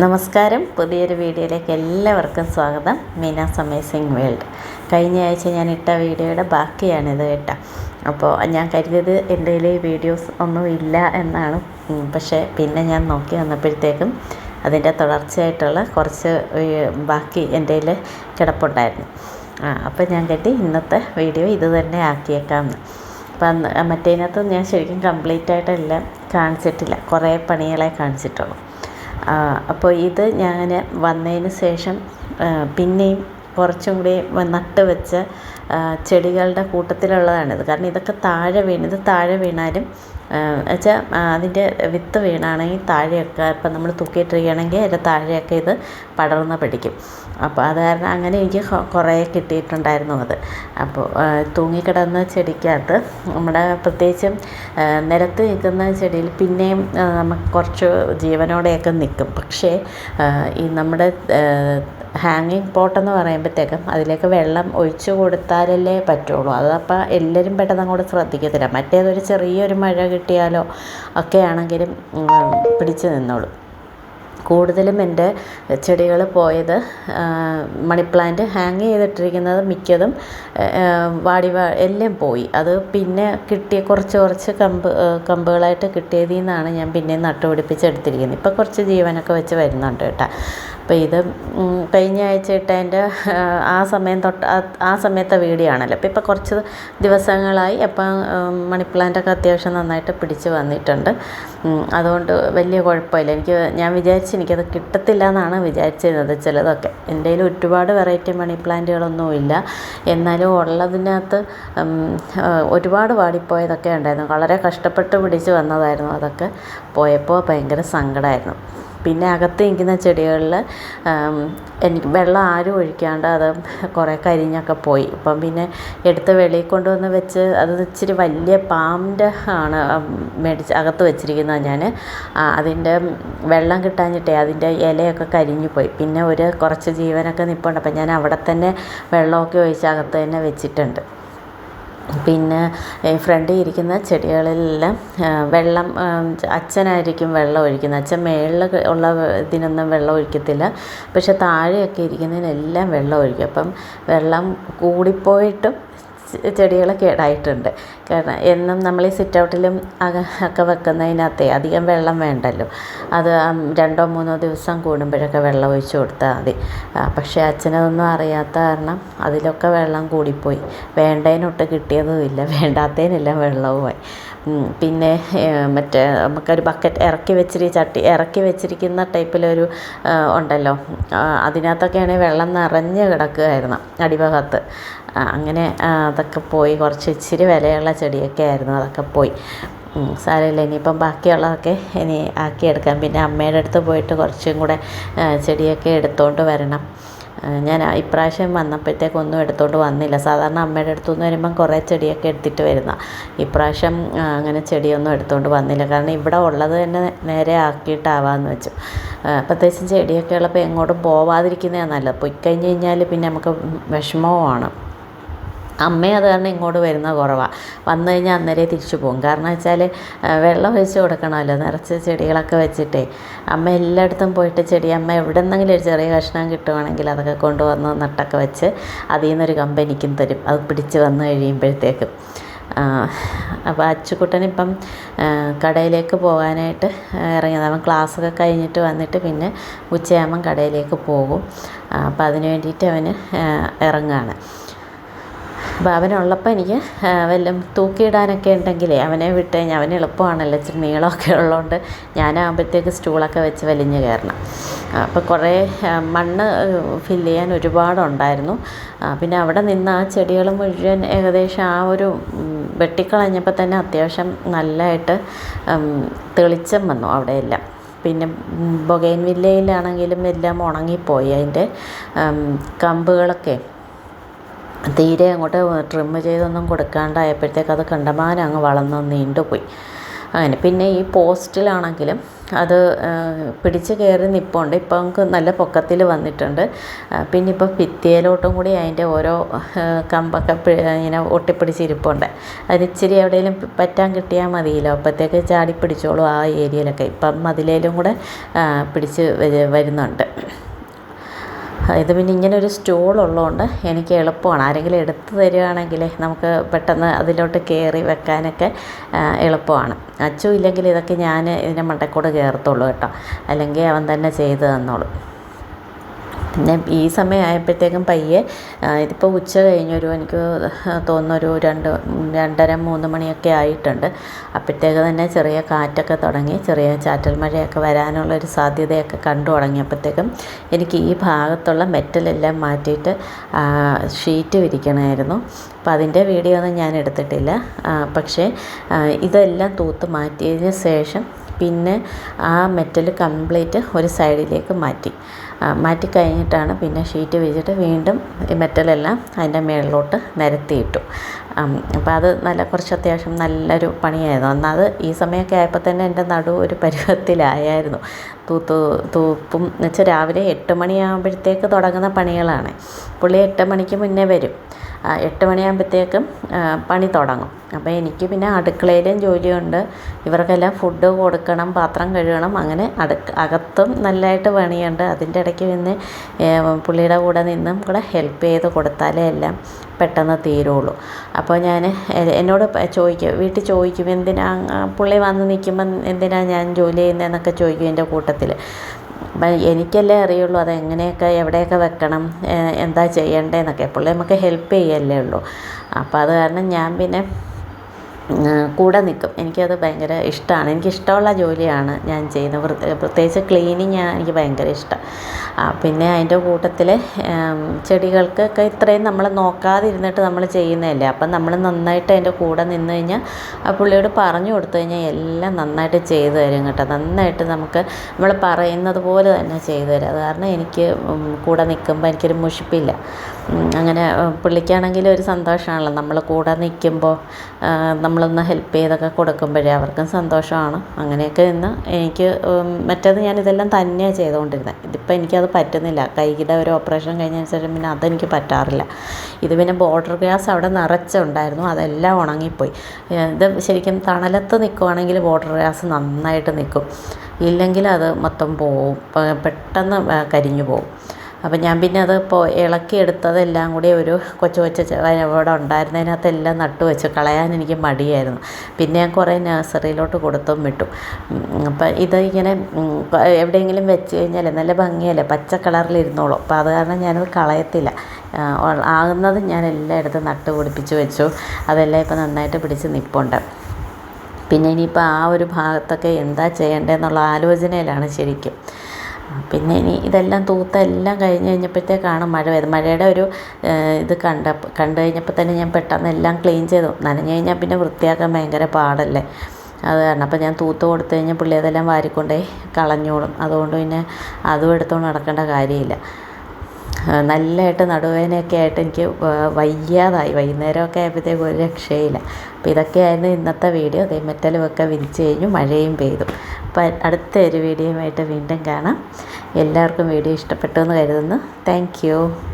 നമസ്കാരം. പുതിയൊരു വീഡിയോയിലേക്ക് എല്ലാവർക്കും സ്വാഗതം. Meena's amazing world. കഴിഞ്ഞ ആഴ്ച ഞാൻ ഇട്ട വീഡിയോയുടെ ബാക്കിയാണിത് കേട്ടോ. അപ്പോൾ ഞാൻ കരുതിയത് എന്റെ കയ്യിൽ വീഡിയോസ് ഒന്നും ഇല്ല എന്നാണ്. പക്ഷേ പിന്നെ ഞാൻ നോക്കി വന്നപ്പോഴത്തേക്കും അതിന്റെ തുടർച്ചയായിട്ടുള്ള കുറച്ച് ബാക്കി എന്റെ കയ്യിൽ കിടപ്പുണ്ടായിരുന്നു. ആ അപ്പോൾ ഞാൻ കരുതി ഇന്നത്തെ വീഡിയോ ഇത് തന്നെ ആക്കിയേക്കാമെന്ന്. അപ്പം മറ്റേതിനകത്ത് ഞാൻ ശരിക്കും കംപ്ലീറ്റ് ആയിട്ടെല്ലാം കാണിച്ചിട്ടില്ല. കുറേ പണികളെ കാണിച്ചിട്ടുള്ളൂ. അപ്പോൾ ഇത് ഞാൻ വന്നതിന് ശേഷം പിന്നെയും കുറച്ചും കൂടി നട്ട് വെച്ച ചെടികളുടെ കൂട്ടത്തിലുള്ളതാണിത്. കാരണം ഇതൊക്കെ താഴെ വീണ് ഇത് താഴെ വീണാലും വെച്ചാൽ അതിന്റെ വിത്ത് വീണാണെങ്കിൽ താഴെയൊക്കെ ഇപ്പം നമ്മൾ തൂക്കിയിട്ടിരിക്കുകയാണെങ്കിൽ അതിന്റെ താഴെയൊക്കെ ഇത് പടർന്ന് പിടിക്കും. അപ്പോൾ അത് കാരണം അങ്ങനെ എനിക്ക് കുറേ കിട്ടിയിട്ടുണ്ടായിരുന്നു അത്. അപ്പോൾ തൂങ്ങിക്കിടന്ന ചെടിക്കകത്ത് നമ്മുടെ പ്രത്യേകിച്ചും നിലത്ത് നിൽക്കുന്ന ചെടിയിൽ പിന്നെയും നമുക്ക് കുറച്ച് ജീവനോടെയൊക്കെ നിൽക്കും. പക്ഷേ ഈ നമ്മുടെ ഹാങ്ങിങ് പോട്ടെന്ന് പറയുമ്പോഴത്തേക്കും അതിലേക്ക് വെള്ളം ഒഴിച്ചു കൊടുത്താലല്ലേ പറ്റുള്ളൂ. അതപ്പോൾ എല്ലാവരും പെട്ടെന്ന് അങ്ങോട്ട് ശ്രദ്ധിക്കത്തില്ല. മറ്റേതൊരു ചെറിയൊരു മഴ കിട്ടിയാലോ ഒക്കെ ആണെങ്കിലും പിടിച്ചു നിന്നോളും. കൂടുതലും എന്റെ ചെടികൾ പോയത് മണി പ്ലാന്റ് ഹാങ് ചെയ്തിട്ടിരിക്കുന്നത് മിക്കതും വാടി വാ എല്ലാം പോയി. അത് പിന്നെ കിട്ടിയ കുറച്ച് കുറച്ച് കമ്പ് കമ്പുകളായിട്ട് കിട്ടിയതിൽ നിന്നാണ് ഞാൻ പിന്നെ നട്ടുപിടിപ്പിച്ചെടുത്തിരിക്കുന്നത്. ഇപ്പോൾ കുറച്ച് ജീവനൊക്കെ വെച്ച് വരുന്നുണ്ട് കേട്ടോ. അപ്പോൾ ഇത് കഴിഞ്ഞ ആഴ്ച ഇട്ടതിന്റെ ആ സമയം തൊട്ട് ആ- സമയത്തെ വീഡിയോ ആണല്ലോ അപ്പോൾ ഇപ്പോൾ കുറച്ച് ദിവസങ്ങളായി അപ്പം മണി പ്ലാന്റൊക്കെ അത്യാവശ്യം നന്നായിട്ട് പിടിച്ച് വന്നിട്ടുണ്ട്. അതുകൊണ്ട് വലിയ കുഴപ്പമില്ല. എനിക്ക് ഞാൻ വിചാരിച്ചു എനിക്കത് കിട്ടത്തില്ല എന്നാണ് വിചാരിച്ചിരുന്നത് ചിലതൊക്കെ. എന്റെ കയ്യിൽ ഒരുപാട് വെറൈറ്റി മണി പ്ലാന്റുകളൊന്നും ഇല്ല എന്നാലും ഉള്ളതിനകത്ത് ഒരുപാട് വാടിപ്പോയതൊക്കെ ഉണ്ടായിരുന്നു. വളരെ കഷ്ടപ്പെട്ട് പിടിച്ച് വന്നതായിരുന്നു അതൊക്കെ. പോയപ്പോൾ ഭയങ്കര സങ്കടമായിരുന്നു. പിന്നെ അകത്ത് നിൽക്കുന്ന ചെടികളിൽ എനിക്ക് വെള്ളം ആരും ഒഴിക്കാണ്ട് അത് കുറേ കരിഞ്ഞൊക്കെ പോയി. അപ്പം പിന്നെ എടുത്ത് വെളിയിൽ കൊണ്ടുവന്ന് വെച്ച് അത് ഇച്ചിരി വലിയ പാമ്പിന്റെ ആണ് മേടിച്ച് അകത്ത് വെച്ചിരിക്കുന്നത് ഞാൻ അതിന്റെ വെള്ളം കിട്ടാഞ്ഞിട്ടേ അതിന്റെ ഇലയൊക്കെ കരിഞ്ഞു പോയി. പിന്നെ ഒരു കുറച്ച് ജീവനൊക്കെ നിൽപ്പുണ്ട് അപ്പം ഞാൻ അവിടെ തന്നെ വെള്ളമൊക്കെ ഒഴിച്ച് അകത്ത് തന്നെ വെച്ചിട്ടുണ്ട്. പിന്നെ ഫ്രണ്ടിൽ ഇരിക്കുന്ന ചെടികളിലെല്ലാം വെള്ളം അച്ഛനായിരിക്കും വെള്ളം ഒഴിക്കുന്നത്. അച്ഛൻ മേളിൽ ഉള്ള ഇതിനൊന്നും വെള്ളം ഒഴിക്കത്തില്ല. പക്ഷെ താഴെയൊക്കെ ഇരിക്കുന്നതിനെല്ലാം വെള്ളം ഒഴിക്കും. അപ്പം വെള്ളം കൂടിപ്പോയിട്ടും ചെടികൾ കേടായിട്ടുണ്ട് കാരണം എന്നും നമ്മൾ ഈ സിറ്റ് ഔട്ടിലും ഒക്കെ വെക്കുന്നതിനകത്തെ അധികം വെള്ളം വേണ്ടല്ലോ. അത് രണ്ടോ മൂന്നോ ദിവസം കൂടുമ്പോഴൊക്കെ വെള്ളം ഒഴിച്ച് കൊടുത്താൽ മതി. പക്ഷേ അച്ഛനതൊന്നും അറിയാത്ത കാരണം അതിലൊക്കെ വെള്ളം കൂടിപ്പോയി. വേണ്ടതിനൊട്ട് കിട്ടിയതുമില്ല. വേണ്ടാത്തതിനെല്ലാം വെള്ളവുമായി. പിന്നെ മറ്റേ നമുക്കൊരു ബക്കറ്റ് ഇറക്കി വെച്ചിരി ചട്ടി ഇറക്കി വെച്ചിരിക്കുന്ന ടൈപ്പിലൊരു ഉണ്ടല്ലോ. അതിനകത്തൊക്കെയാണെങ്കിൽ വെള്ളം നിറഞ്ഞ് കിടക്കുകയായിരുന്നു അടിഭാഗത്ത്. അങ്ങനെ അതൊക്കെ പോയി കുറച്ച് ഇച്ചിരി വിലയുള്ള ചെടിയൊക്കെ ആയിരുന്നു അതൊക്കെ പോയി. സാരമില്ല ഇനിയിപ്പം ബാക്കിയുള്ളതൊക്കെ ഇനി ആക്കിയെടുക്കാം. പിന്നെ അമ്മയുടെ അടുത്ത് പോയിട്ട് കുറച്ചും കൂടെ ചെടിയൊക്കെ എടുത്തുകൊണ്ട് വരണം. ഞാൻ ഇപ്രാവശ്യം വന്നപ്പോഴത്തേക്ക് ഒന്നും എടുത്തുകൊണ്ട് വന്നില്ല. സാധാരണ അമ്മയുടെ അടുത്തുനിന്ന് വരുമ്പം കുറേ ചെടിയൊക്കെ എടുത്തിട്ട് വരുന്ന. ഇപ്രാവശ്യം അങ്ങനെ ചെടിയൊന്നും എടുത്തുകൊണ്ട് വന്നില്ല. കാരണം ഇവിടെ ഉള്ളത് തന്നെ നേരെ ആക്കിയിട്ടാവാമെന്ന് വെച്ചു. പ്രത്യേകിച്ചും ചെടിയൊക്കെ ഉള്ളപ്പോൾ എങ്ങോട്ടും പോവാതിരിക്കുന്നതാണ് നല്ലത്. പോയി കഴിഞ്ഞ് കഴിഞ്ഞാൽ പിന്നെ നമുക്ക് വിഷമവുമാണ്. അമ്മയും അത് കാരണം ഇങ്ങോട്ട് വരുന്ന കുറവാണ് വന്നു കഴിഞ്ഞാൽ അന്നേരം തിരിച്ചു പോകും. കാരണം വെച്ചാൽ വെള്ളം ഒഴിച്ച് കൊടുക്കണമല്ലോ. നിറച്ച് ചെടികളൊക്കെ വെച്ചിട്ടേ. അമ്മ എല്ലായിടത്തും പോയിട്ട് ചെടി അമ്മ എവിടെന്നെങ്കിലും ഒരു ചെറിയ കഷ്ണം കിട്ടുവാണെങ്കിൽ അതൊക്കെ കൊണ്ടുവന്ന് നട്ടൊക്കെ വെച്ച് അതിൽ നിന്നൊരു കമ്പനിക്കും തരും. അത് പിടിച്ച് വന്ന് കഴിയുമ്പോഴത്തേക്കും. അപ്പോൾ അച്ചുക്കുട്ടൻ ഇപ്പം കടയിലേക്ക് പോകാനായിട്ട് ഇറങ്ങിയത്. അവൻ ക്ലാസ്സൊക്കെ കഴിഞ്ഞിട്ട് വന്നിട്ട് പിന്നെ ഉച്ചയാകുമ്പം കടയിലേക്ക് പോകും. അപ്പോൾ അതിന് വേണ്ടിയിട്ട് അവന് ഇറങ്ങുകയാണ് അപ്പോൾ അവനുള്ളപ്പോൾ എനിക്ക് വല്ലതും തൂക്കിയിടാനൊക്കെ ഉണ്ടെങ്കിലേ അവനെ വിട്ട് കഴിഞ്ഞാൽ അവന് എളുപ്പമാണല്ലോ ഇച്ചിരി നീളമൊക്കെ ഉള്ളതുകൊണ്ട് ഞാനാകുമ്പോഴത്തേക്ക് സ്റ്റൂളൊക്കെ വെച്ച് വലിഞ്ഞ് കയറണം. അപ്പോൾ കുറേ മണ്ണ് ഫില്ല് ചെയ്യാൻ ഒരുപാടുണ്ടായിരുന്നു. പിന്നെ അവിടെ നിന്ന് ആ ചെടികൾ മുഴുവൻ ഏകദേശം ആ ഒരു വെട്ടിക്കളഞ്ഞപ്പോൾ തന്നെ അത്യാവശ്യം നല്ലതായിട്ട് തെളിച്ചം വന്നു അവിടെയെല്ലാം. പിന്നെ ബൊഗൈൻ വില്ലയിലാണെങ്കിലും എല്ലാം ഉണങ്ങിപ്പോയി അതിന്റെ കമ്പുകളൊക്കെ. തീരെ അങ്ങോട്ട് ട്രിം ചെയ്തൊന്നും കൊടുക്കാണ്ടായപ്പോഴത്തേക്ക് അത് കണ്ടമാനം അങ്ങ് വളർന്ന് നീണ്ടുപോയി അങ്ങനെ പിന്നെ ഈ പോസ്റ്റിലാണെങ്കിലും അത് പിടിച്ച് കയറി നിൽപ്പുണ്ട് ഇപ്പം നമുക്ക് നല്ല പൊക്കത്തിൽ വന്നിട്ടുണ്ട്. പിന്നെ ഇപ്പോൾ ഭിത്തിയിലോട്ടും കൂടി അതിന്റെ ഓരോ കമ്പൊക്കെ ഇങ്ങനെ ഒട്ടിപ്പിടിച്ചിരിപ്പുണ്ട്. അതിന് ഇച്ചിരി എവിടെയെങ്കിലും പറ്റാൻ കിട്ടിയാൽ മതിയല്ലോ. അപ്പോഴത്തേക്ക് ചാടി പിടിച്ചോളും ആ ഏരിയയിലൊക്കെ. ഇപ്പം മതിലേലും കൂടെ പിടിച്ച് വരുന്നുണ്ട്. ഇത് പിന്നെ ഇങ്ങനെ ഒരു സ്റ്റോൾ ഉള്ളതുകൊണ്ട് എനിക്ക് എളുപ്പമാണ്. ആരെങ്കിലും എടുത്ത് തരികയാണെങ്കിൽ നമുക്ക് പെട്ടെന്ന് അതിലോട്ട് കയറി വെക്കാനൊക്കെ എളുപ്പമാണ്. അച്ചു ഇല്ലെങ്കിൽ ഇതൊക്കെ ഞാൻ ഇതിന്റെ മണ്ടക്കൂടെ കയറത്തുള്ളൂ കേട്ടോ. അല്ലെങ്കിൽ അവൻ തന്നെ ചെയ്ത് തന്നോളും. പിന്നെ ഈ സമയമായപ്പോഴത്തേക്കും പയ്യെ ഇതിപ്പോൾ ഉച്ച കഴിഞ്ഞൊരു എനിക്ക് തോന്നുന്നൊരു രണ്ട് രണ്ടര മൂന്ന് മണിയൊക്കെ ആയിട്ടുണ്ട്. അപ്പോഴത്തേക്ക് തന്നെ ചെറിയ കാറ്റൊക്കെ തുടങ്ങി ചെറിയ ചാറ്റൽ മഴയൊക്കെ വരാനുള്ളൊരു സാധ്യതയൊക്കെ കണ്ടു തുടങ്ങിയപ്പോഴത്തേക്കും എനിക്ക് ഈ ഭാഗത്തുള്ള മെറ്റലെല്ലാം മാറ്റിയിട്ട് ഷീറ്റ് വിരിക്കണമായിരുന്നു. അപ്പോൾ അതിന്റെ വീഡിയോ ഒന്നും ഞാൻ എടുത്തിട്ടില്ല. പക്ഷേ ഇതെല്ലാം തൂത്ത് മാറ്റിയതിന് ശേഷം പിന്നെ ആ മെറ്റൽ കംപ്ലീറ്റ് ഒരു സൈഡിലേക്ക് മാറ്റി. മാറ്റി കഴിഞ്ഞിട്ടാണ് പിന്നെ ഷീറ്റ് വിരിച്ചിട്ട് വീണ്ടും മെറ്റലെല്ലാം അതിന്റെ മുകളിലോട്ട് നിരത്തിയിട്ടു. അപ്പോൾ അത് നല്ല കുറച്ച് അത്യാവശ്യം നല്ലൊരു പണിയായിരുന്നു. അത് ഈ സമയമൊക്കെ ആയപ്പോൾ തന്നെ എന്റെ നടു ഒരു പരുവത്തിലായായിരുന്നു. തൂത്ത് തൂപ്പും എന്ന് വെച്ചാൽ രാവിലെ എട്ട് മണിയാകുമ്പോഴത്തേക്ക് തുടങ്ങുന്ന പണികളാണ്. പുള്ളി എട്ട് മണിക്ക് മുന്നേ വരും. എട്ട് മണിയാകുമ്പോഴത്തേക്കും പണി തുടങ്ങും. അപ്പോൾ എനിക്ക് പിന്നെ അടുക്കളയിലും ജോലിയുണ്ട്. ഇവർക്കെല്ലാം ഫുഡ് കൊടുക്കണം പാത്രം കഴുകണം അങ്ങനെ അടുക്ക അകത്തും നല്ലതായിട്ട് പണിയുണ്ട്. അതിന്റെ ഇടയ്ക്ക് പിന്നെ പുള്ളിയുടെ കൂടെ നിന്നും കൂടെ ഹെൽപ്പ് ചെയ്ത് കൊടുത്താലേ എല്ലാം പെട്ടെന്ന് തീരുള്ളൂ. അപ്പോൾ ഞാൻ എന്നോട് ചോദിക്കും വീട്ടിൽ ചോദിക്കും എന്തിനാ പുള്ളി വന്ന് നിൽക്കുമ്പം എന്തിനാ ഞാൻ ജോലി ചെയ്യുന്നതെന്നൊക്കെ ചോദിക്കും എന്റെ കൂട്ടത്തിൽ. എനിക്കല്ലേ അറിയുള്ളൂ അത് എങ്ങനെയൊക്കെ എവിടെയൊക്കെ വെക്കണം എന്താ ചെയ്യേണ്ടതെന്നൊക്കെ പുള്ളി നമുക്ക് ഹെൽപ്പ് ചെയ്യല്ലേ ഉള്ളൂ. അപ്പോൾ അത് കാരണം ഞാൻ പിന്നെ കൂടെ നിൽക്കും. എനിക്കത് ഭയങ്കര ഇഷ്ടമാണ്. എനിക്കിഷ്ടമുള്ള ജോലിയാണ് ഞാൻ ചെയ്യുന്നത്. പ്രത്യേകിച്ച് ക്ലീനിങ് എനിക്ക് ഭയങ്കര ഇഷ്ടം. പിന്നെ അതിന്റെ കൂട്ടത്തിൽ ചെടികൾക്കൊക്കെ ഇത്രയും നമ്മൾ നോക്കാതിരുന്നിട്ട് നമ്മൾ ചെയ്യുന്നതല്ലേ. അപ്പം നമ്മൾ നന്നായിട്ട് അതിന്റെ കൂടെ നിന്ന് കഴിഞ്ഞാൽ ആ പുള്ളിയോട് പറഞ്ഞു കൊടുത്തു കഴിഞ്ഞാൽ എല്ലാം നന്നായിട്ട് ചെയ്തു തരും കേട്ടോ. നന്നായിട്ട് നമുക്ക് നമ്മൾ പറയുന്നത് പോലെ തന്നെ ചെയ്തു തരും. അത് കാരണം എനിക്ക് കൂടെ നിൽക്കുമ്പോൾ എനിക്കൊരു മുഷിപ്പില്ല. അങ്ങനെ പുള്ളിക്കാണെങ്കിൽ ഒരു സന്തോഷമാണല്ലോ. നമ്മൾ കൂടെ നിൽക്കുമ്പോൾ നമ്മളൊന്ന് ഹെൽപ്പ് ചെയ്തൊക്കെ കൊടുക്കുമ്പോഴേ അവർക്കും സന്തോഷമാണ്. അങ്ങനെയൊക്കെ നിന്ന് എനിക്ക് മറ്റേത് ഞാൻ ഇതെല്ലാം തന്നെയാണ് ചെയ്തുകൊണ്ടിരുന്നത് ഇതിപ്പോൾ എനിക്കത് പറ്റുന്നില്ല. കൈയുടെ ഒരു ഓപ്പറേഷൻ കഴിഞ്ഞതിന് ശേഷം പിന്നെ അതെനിക്ക് പറ്റാറില്ല. ഇത് പിന്നെ ബോർഡർ ഗ്യാസ് അവിടെ നിറച്ചുണ്ടായിരുന്നു. അതെല്ലാം ഉണങ്ങിപ്പോയി. ഇത് ശരിക്കും തണലത്ത് നിൽക്കുവാണെങ്കിൽ ബോർഡർ ഗ്യാസ് നന്നായിട്ട് നിൽക്കും ഇല്ലെങ്കിൽ അത് മൊത്തം പോവും. പെട്ടെന്ന് കരിഞ്ഞു പോവും. അപ്പം ഞാൻ പിന്നെ അത് ഇപ്പോൾ ഇളക്കി എടുത്തതെല്ലാം കൂടി ഒരു കൊച്ചു കൊച്ചു ഇവിടെ ഉണ്ടായിരുന്നതിനകത്തെല്ലാം നട്ടു വെച്ച്. കളയാൻ എനിക്ക് മടിയായിരുന്നു. പിന്നെ ഞാൻ കുറേ നഴ്സറിയിലോട്ട് കൊടുത്തും വിട്ടു. അപ്പം ഇത് ഇങ്ങനെ എവിടെയെങ്കിലും വെച്ച് കഴിഞ്ഞാൽ നല്ല ഭംഗിയല്ലേ? പച്ച കളറിൽ ഇരുന്നോളും. അപ്പോൾ അത് കാരണം ഞാനത് കളയത്തില്ല. ആകുന്നത് ഞാൻ എല്ലായിടത്തും നട്ട് പിടിപ്പിച്ച് വെച്ചു. അതെല്ലാം ഇപ്പം നന്നായിട്ട് പിടിച്ച് നിൽപ്പുണ്ട് പിന്നെ ഇനിയിപ്പോൾ ആ ഒരു ഭാഗത്തൊക്കെ എന്താ ചെയ്യേണ്ടതെന്നുള്ള ആലോചനയിലാണ് ശരിക്കും. പിന്നെ ഇനി ഇതെല്ലാം തൂത്തെല്ലാം കഴിഞ്ഞ് കഴിഞ്ഞപ്പോഴത്തേക്കാണ് മഴ പെയ്തത് മഴയുടെ ഒരു ഇത് കണ്ട കണ്ടു കഴിഞ്ഞപ്പോൾ തന്നെ ഞാൻ പെട്ടെന്ന് എല്ലാം ക്ലീൻ ചെയ്തു. നനഞ്ഞു കഴിഞ്ഞാൽ പിന്നെ വൃത്തിയാക്കാൻ ഭയങ്കര പാടല്ലേ? അത് കാരണം. അപ്പോൾ ഞാൻ തൂത്ത് കൊടുത്തു കഴിഞ്ഞാൽ പുള്ളി അതെല്ലാം വാരിക്കൊണ്ടേ കളഞ്ഞോളും. അതുകൊണ്ട് പിന്നെ അതും എടുത്തുകൊണ്ട് നടക്കേണ്ട കാര്യമില്ല. നല്ലതായിട്ട് നടുവേദനയൊക്കെ ആയിട്ട് എനിക്ക് വയ്യാതായി. വൈകുന്നേരമൊക്കെ ആയപ്പോഴത്തേക്കും ഒരു രക്ഷയില്ല. അപ്പോൾ ഇതൊക്കെയായിരുന്നു ഇന്നത്തെ വീഡിയോ. അതേ മെറ്റലുമൊക്കെ വിരിച്ച് കഴിഞ്ഞു മഴയും പെയ്തു. അപ്പോൾ അടുത്ത ഒരു വീഡിയോയുമായിട്ട് വീണ്ടും കാണാം. എല്ലാവർക്കും വീഡിയോ ഇഷ്ടപ്പെട്ടു എന്ന് കരുതുന്നു. താങ്ക്